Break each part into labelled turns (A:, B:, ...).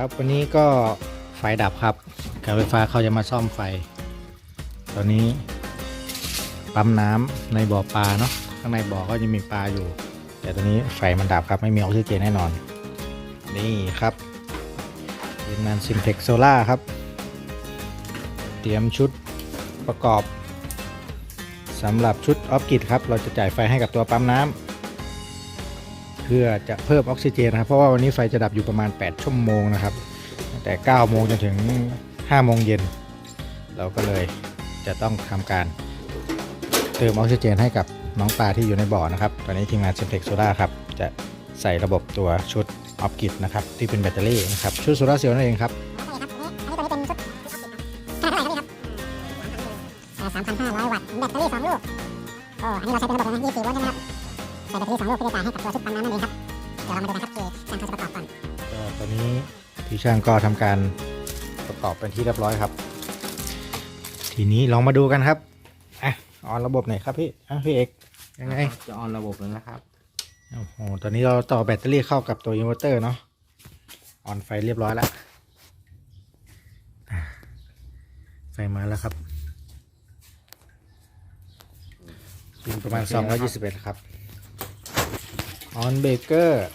A: ครับวันนี้ก็ไฟดับครับการไฟฟ้าเขาจะมาซ่อมไฟ ตอนนี้ปั๊มน้ำในบ่อปลาเนาะข้างในบ่อก็จะมีปลาอยู่ แต่ตอนนี้ไฟมันดับครับไม่มีออกซิเจนแน่นอน นี่ครับทีมงานซิมเทคโซล่าครับ เตรียมชุดประกอบสำหรับชุดออฟกิดครับ เราจะจ่ายไฟให้กับตัวปั๊มน้ำ พื่อจะเพิ่มออกซิเจนนะครับเพราะว่าวันนี้ไฟจะดับอยู่ประมาณ 8 ชั่วโมงนะครับแต่ 9 โมงจนถึง 5 โมงเย็น เราก็เลยจะต้องทำการเติมออกซิเจนให้กับน้องปลาที่อยู่ในบ่อนะครับ ตอนนี้ทีมงานเซมเทคโซล่าครับ จะใส่ระบบตัวชุดออฟกิดนะครับ ที่เป็นแบตเตอรี่นะครับ ชุดโซลาร์เซลล์นั่นเองครับ
B: สามพันห้าร้อยวัตต์แบตเตอรี่สองลูกโอ้อันนี้เราใช้เป็นระบบนะ24โวลต์ใช่ไหมครับ ส่แบตเตอรี่สองลูกเพื่อจะจ่ายให้กับตัวชุดปั๊มน้ำนั่นเองครับเดี๋ยวเรามาดูนะครับที่ช่างเขาจะประกอบก่อน
A: ก็ตอนนี้พี่ช่างก็ทำการประกอบเป็นที่เรียบร้อยครับ ทีนี้ลองมาดูกันครับอะออนระบบไหนอยครับพี่อะพี่เอกยังไง
C: จะออนระบบแล้วนะครับ
A: โอ้โหตอนนี้เราต่อแบตเตอรี่เข้ากับตัวอินเวอร์เตอร์เนาะออนไฟเรียบร้อยแล้วอะไฟมาแล้วครับปิงประมาณ
C: โอเคนะครับ
A: 221ครับ ออนเบเกอร์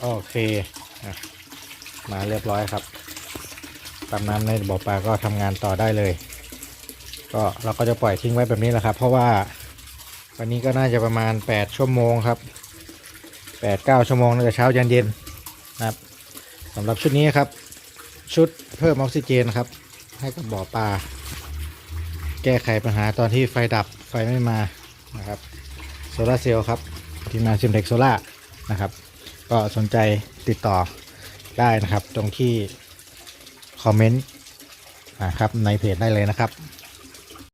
A: โอเค มาเรียบร้อยครับปั๊มน้ำในบ่อปลาก็ทำงานต่อได้เลย ก็เราก็จะปล่อยทิ้งไว้แบบนี้แหละครับ เพราะว่าวันนี้ก็น่าจะประมาณ 8 ชั่วโมงครับ8 9ชั่วโมงตั้งแต่เช้ายันเย็นนะครับสำหรับชุดนี้ครับ ชุดเพิ่มออกซิเจนครับ ให้กับบ่อปลาแก้ไขปัญหาตอนที่ไฟดับไฟไม่มานะครับโซลาเซลล์ครับ ทีมงานซิมเล็กโซล่านะครับ ก็สนใจติดต่อได้นะครับ ตรงที่คอมเมนต์นะครับในเพจได้เลยนะครับ